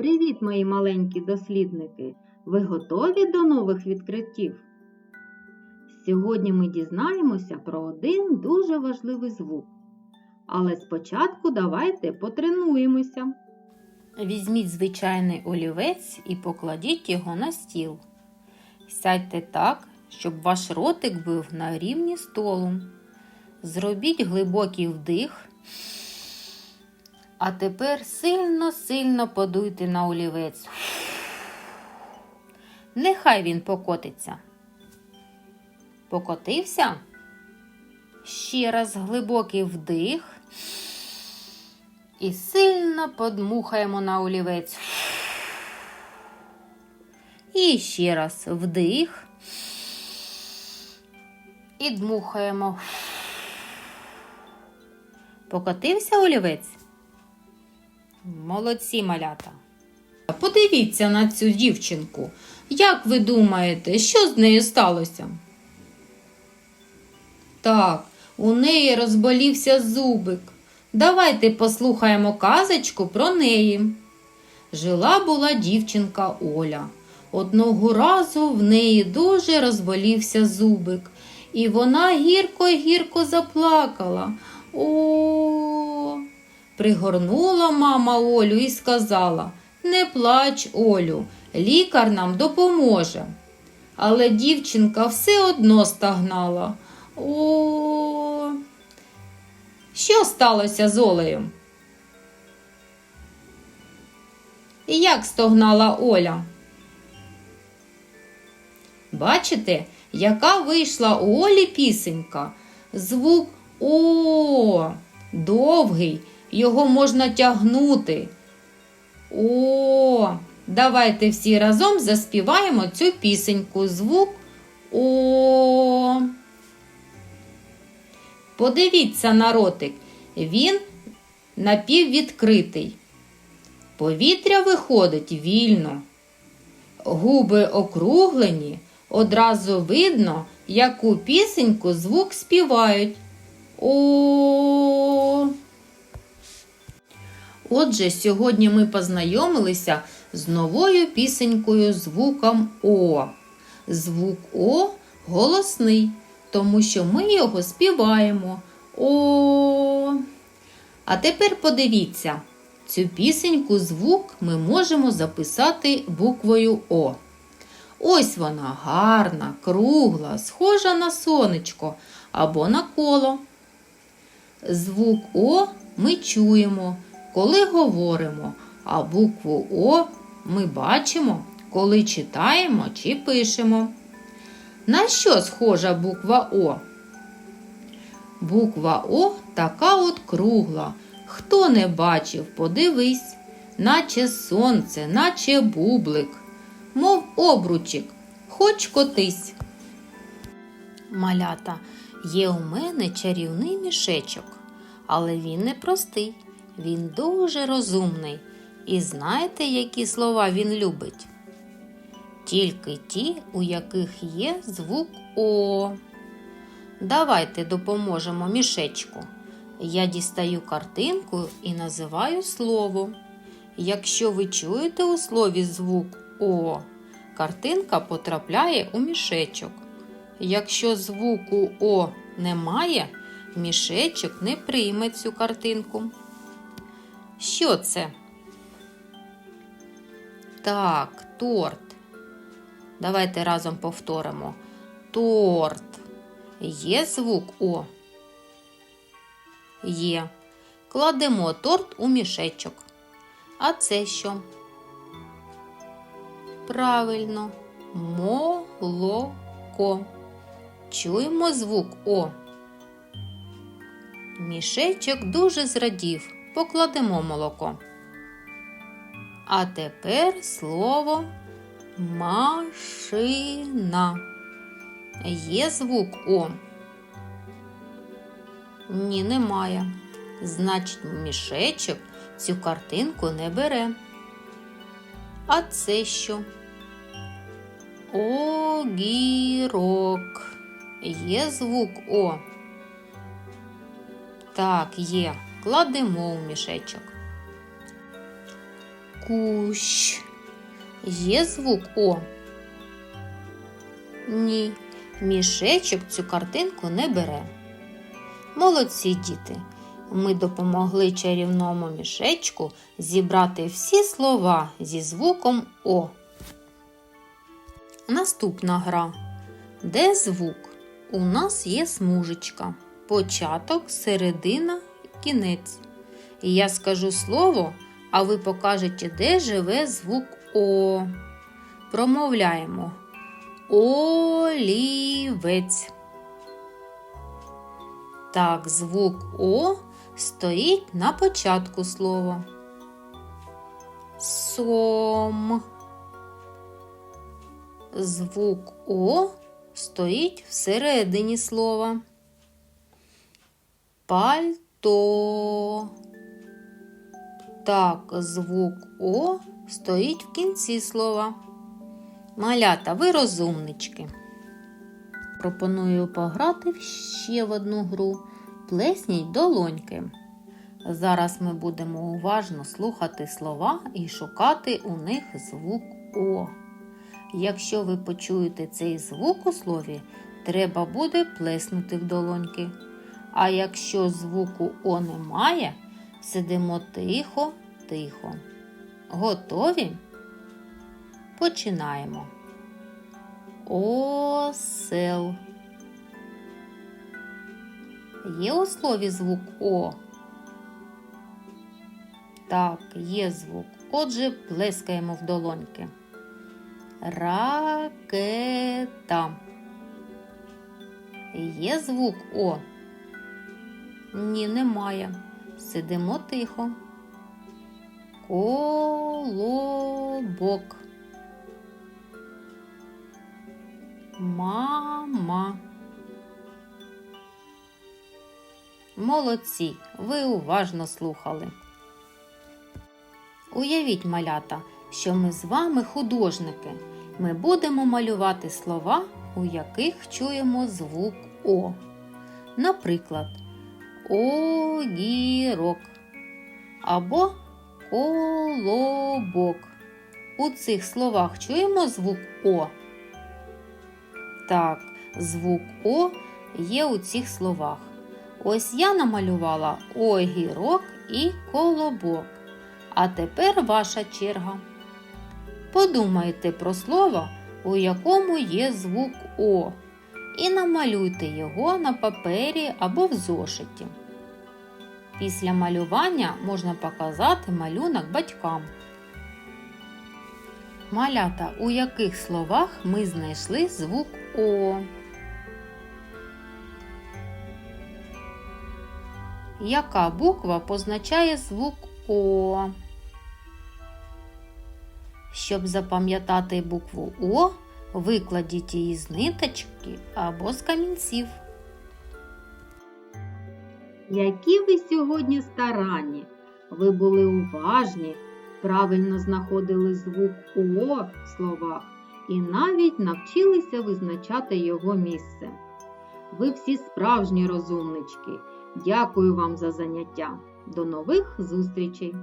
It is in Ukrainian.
Привіт, мої маленькі дослідники! Ви готові до нових відкриттів? Сьогодні ми дізнаємося про один дуже важливий звук. Але спочатку давайте потренуємося. Візьміть звичайний олівець і покладіть його на стіл. Сядьте так, щоб ваш ротик був на рівні столу. Зробіть глибокий вдих. А тепер сильно-сильно подуйте на олівець. Нехай він покотиться. Покотився? Ще раз глибокий вдих. І сильно подмухаємо на олівець. І ще раз вдих. І дмухаємо. Покотився олівець? Молодці малята. Подивіться на цю дівчинку. Як ви думаєте, що з нею сталося? Так, у неї розболівся зубик. Давайте послухаємо казочку про неї. Жила була дівчинка Оля. Одного разу в неї дуже розболівся зубик, і вона гірко-гірко заплакала. О, пригорнула мама Олю і сказала Не плач, Олю, лікар нам допоможе. Але дівчинка все одно стагнала. О, що сталося з Олею? Як стогнала Оля? Бачите, яка вийшла у Олі пісенька? Звук О, довгий, його можна тягнути. О, давайте всі разом заспіваємо цю пісеньку. Звук О. Подивіться на ротик, він напіввідкритий. Повітря виходить вільно. Губи округлені, одразу видно, яку пісеньку звук співають. О. Отже, сьогодні ми познайомилися з новою пісенькою звуком О. Звук О голосний, тому що ми його співаємо. О. А тепер подивіться, цю пісеньку звук ми можемо записати буквою О. Ось вона гарна, кругла, схожа на сонечко або на коло. Звук О ми чуємо, коли говоримо, а букву О ми бачимо, коли читаємо чи пишемо. На що схожа буква О? Буква О така от кругла. Хто не бачив, подивись, наче сонце, наче бублик, мов обручик, хоч котись. Малята, є у мене чарівний мішечок, але він не простий, він дуже розумний. І знаєте, які слова він любить? Тільки ті, у яких є звук О. Давайте допоможемо мішечку. Я дістаю картинку і називаю слово. Якщо ви чуєте у слові звук О, картинка потрапляє у мішечок. Якщо звуку О немає, мішечок не прийме цю картинку. Що це? Так, торт. Давайте разом повторимо. Торт. Є звук О? Є. Кладемо торт у мішечок. А це що? Правильно, молоко. Чуємо звук О. Мішечок дуже зрадів. Покладемо молоко. А тепер слово машина. Є звук О? Ні, немає. Значить, мішечок цю картинку не бере. А це що? Огірок. Є звук О. Так, є. Кладемо у мішечок. Кущ. Є звук О? Ні, мішечок цю картинку не бере. Молодці діти. Ми допомогли чарівному мішечку зібрати всі слова зі звуком О. Наступна гра. Де звук? У нас є смужечка. Початок, середина, кінець. І я скажу слово, а ви покажете, де живе звук О. Промовляємо. Олівець. Так, звук О стоїть на початку слова. Сом. Звук О стоїть всередині слова. Пальто. Так, звук О стоїть в кінці слова. Малята, ви розумнички. Пропоную пограти в ще в одну гру. Плесніть долоньки. Зараз ми будемо уважно слухати слова і шукати у них звук О. Якщо ви почуєте цей звук у слові, треба буде плеснути в долоньки. А якщо звуку О немає, сидимо тихо, тихо. Готові? Починаємо. Осел. Є у слові звук О? Так, є звук. Отже, плескаємо в долоньки. Ракета. Є звук О? Ні, немає. Сидимо тихо. Колобок. Мама. Молодці, ви уважно слухали. Уявіть, малята, що ми з вами художники. Ми будемо малювати слова, у яких чуємо звук О. Наприклад, огірок або колобок. У цих словах чуємо звук О. Так, звук О є у цих словах. Ось я намалювала огірок і колобок. А тепер ваша черга. Подумайте про слово, у якому є звук О, і намалюйте його на папері або в зошиті. Після малювання можна показати малюнок батькам. Малята, у яких словах ми знайшли звук О? Яка буква позначає звук О? Щоб запам'ятати букву О, викладіть її з ниточки або з камінців. Які ви сьогодні старанні? Ви були уважні, правильно знаходили звук О в словах і навіть навчилися визначати його місце. Ви всі справжні розумнички. Дякую вам за заняття. До нових зустрічей!